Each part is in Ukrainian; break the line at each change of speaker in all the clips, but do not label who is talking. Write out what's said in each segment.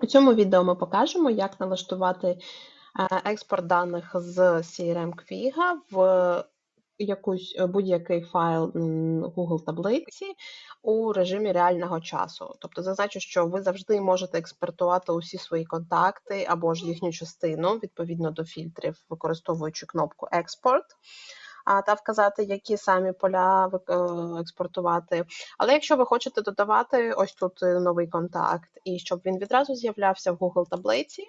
У цьому відео ми покажемо, як налаштувати е, експорт даних з CRM Quiga в якусь е, будь-який файл Google таблиці у режимі реального часу. Тобто зазначу, що ви завжди можете експортувати усі свої контакти або ж їхню частину відповідно до фільтрів, використовуючи кнопку Експорт. Та вказати, які самі поля е, експортувати. Але якщо ви хочете додавати ось тут е, новий контакт, і щоб він відразу з'являвся в Google таблиці,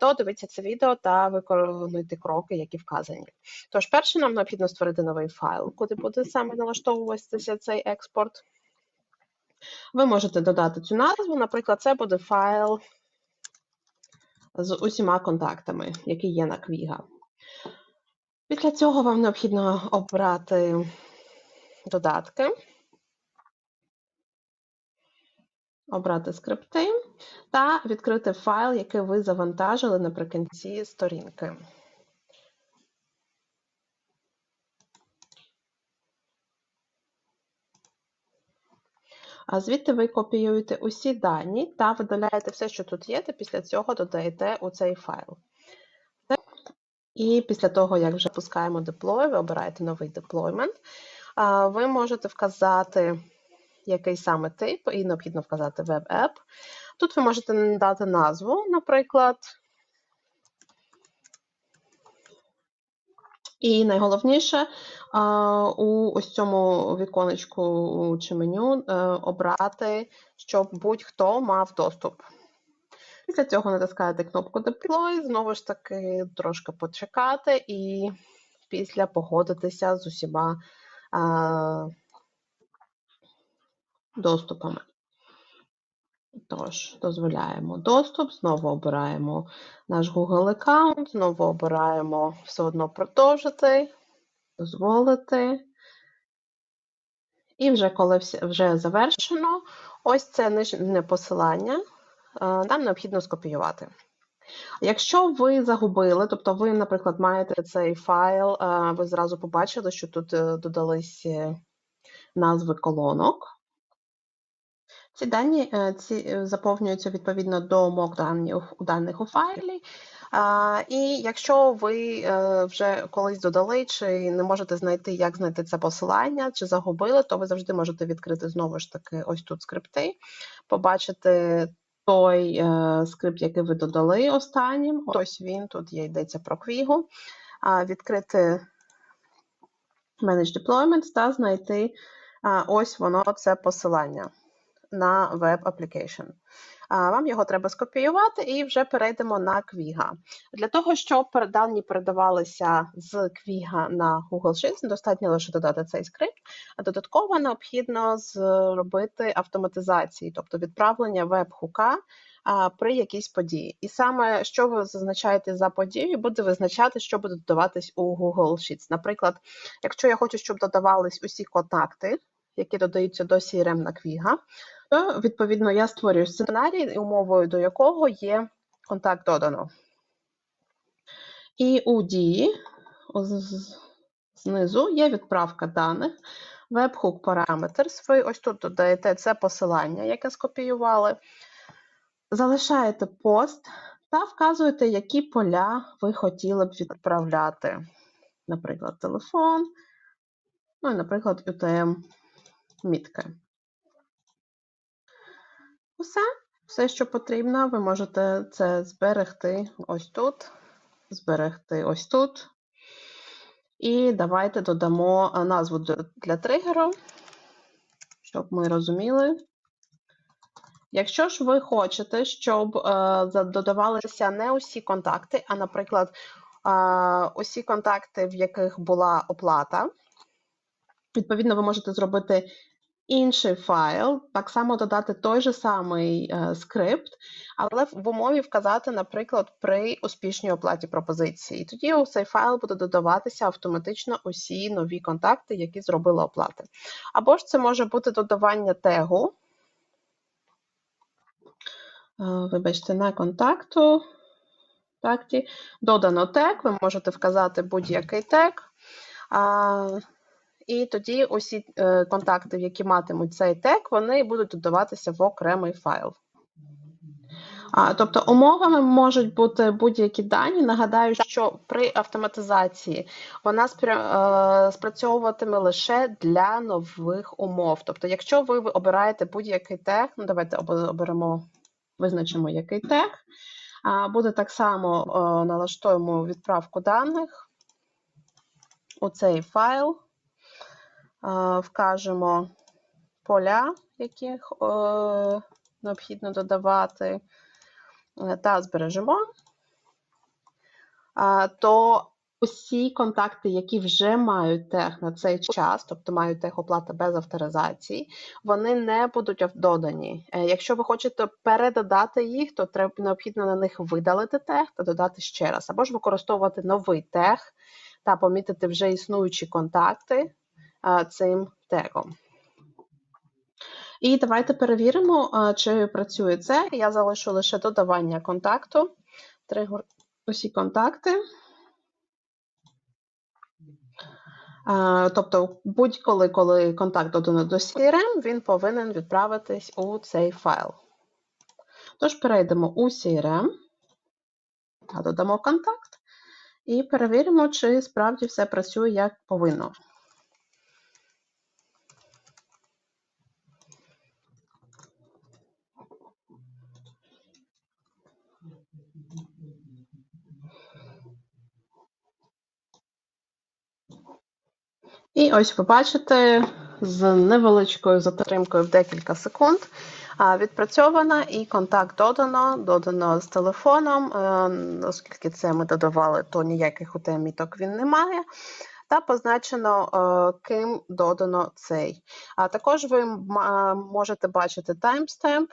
то дивіться це відео та виконуйте кроки, які вказані. Тож, перше, нам необхідно створити новий файл, куди буде саме налаштовуватися цей експорт. Ви можете додати цю назву, наприклад, це буде файл з усіма контактами, які є на Quiga. Після цього вам необхідно обрати додатки, обрати скрипти та відкрити файл, який ви завантажили наприкінці сторінки. А звідти ви копіюєте усі дані та видаляєте все, що тут є, та після цього додаєте у цей файл. І після того, як вже пускаємо деплой, ви обираєте новий деплоймент, ви можете вказати, який саме тип, і необхідно вказати Web-App. Тут ви можете надати назву, наприклад. І найголовніше у ось цьому віконечку чи меню е, обрати, щоб будь-хто мав доступ. Після цього натискаєте кнопку Deploy, знову ж таки трошки почекати і після погодитися з усіма а, доступами. Тож, дозволяємо доступ, знову обираємо наш Google аккаунт, знову обираємо все одно продовжити, дозволити. І вже коли вже завершено, ось це нижнє посилання нам необхідно скопіювати. Якщо ви загубили, тобто ви, наприклад, маєте цей файл, е, ви зразу побачили, що тут е, додались е, назви колонок. Ці дані е, ці е, заповнюються відповідно до мок даних, даних у файлі. І якщо ви е, вже колись додали, чи не можете знайти, як знайти це посилання, чи загубили, то ви завжди можете відкрити знову ж таки ось тут скрипти, побачити той е, скрипт, який ви додали останнім. Ось він, тут є йдеться про квігу. Відкрити Manage Deployment та знайти ось воно це посилання на Web Application. Вам його треба скопіювати і вже перейдемо на Quiga. Для того, щоб дані передавалися з Quiga на Google Sheets, достатньо лише додати цей скрипт, а додатково необхідно зробити автоматизації, тобто відправлення веб-хука при якійсь події. І саме що ви зазначаєте за подію, буде визначати, що буде додаватись у Google Sheets. Наприклад, якщо я хочу, щоб додавались усі контакти, які додаються до CRM на то відповідно я створюю сценарій, умовою до якого є контакт додано. І у дії знизу є відправка даних, webhook parameters. Ви ось тут додаєте це посилання, яке скопіювали, залишаєте пост та вказуєте, які поля ви хотіли б відправляти. Наприклад, телефон, ну і, наприклад, UTM мітки. Усе, все, що потрібно, ви можете це зберегти ось тут, зберегти ось тут. І давайте додамо назву для, тригеру, щоб ми розуміли. Якщо ж ви хочете, щоб е, додавалися не усі контакти, а, наприклад, е, усі контакти, в яких була оплата, відповідно, ви можете зробити інший файл, так само додати той же самий е, скрипт, але в умові вказати, наприклад, при успішній оплаті пропозиції. Тоді у цей файл буде додаватися автоматично усі нові контакти, які зробили оплати. Або ж це може бути додавання тегу. Е, Вибачте, не контакту. Додано тег, ви можете вказати будь-який тег. І тоді усі е, контакти, які матимуть цей тег, вони будуть додаватися в окремий файл. А, тобто умовами можуть бути будь-які дані. Нагадаю, що при автоматизації вона спря- е, спрацьовуватиме лише для нових умов. Тобто, якщо ви обираєте будь-який тег, ну давайте оберемо, визначимо який тег, а, буде так само е, налаштуємо відправку даних у цей файл, вкажемо поля, яких е, необхідно додавати е, та збережемо, то усі контакти, які вже мають тег на цей час, тобто мають тег оплата без авторизації, вони не будуть додані. Е, Якщо ви хочете передодати їх, то треба необхідно на них видалити тег та додати ще раз, або ж використовувати новий тег та помітити вже існуючі контакти цим тегом. І давайте перевіримо, чи працює це. Я залишу лише додавання контакту. Тригор усі контакти. Тобто, будь-коли, коли контакт додано до CRM, він повинен відправитись у цей файл. Тож перейдемо у CRM та додамо контакт і перевіримо, чи справді все працює як повинно. І ось ви бачите, з невеличкою затримкою в декілька секунд відпрацьована і контакт додано, додано з телефоном, е, оскільки це ми додавали, то ніяких у те міток він не має. Та позначено, е, ким додано цей. А також ви можете бачити таймстемп,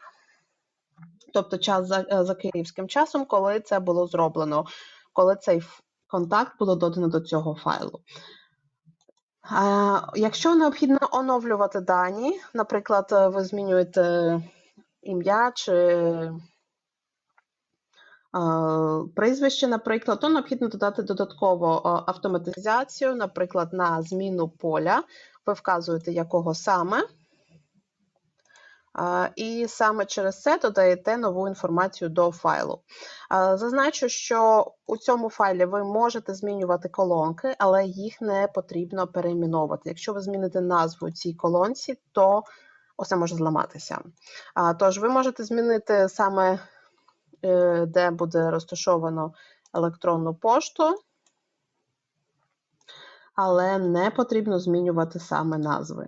тобто час за, е, за київським часом, коли це було зроблено, коли цей контакт було додано до цього файлу. Якщо необхідно оновлювати дані, наприклад, е, ви змінюєте ім'я чи е, прізвище, наприклад, то необхідно додати додатково е, автоматизацію, наприклад, на зміну поля. Ви вказуєте, якого саме. І саме через це додаєте нову інформацію до файлу. Зазначу, що у цьому файлі ви можете змінювати колонки, але їх не потрібно перейменовувати. Якщо ви зміните назву цій колонці, то усе може зламатися. Тож ви можете змінити саме, е, де буде розташовано електронну пошту, але не потрібно змінювати саме назви.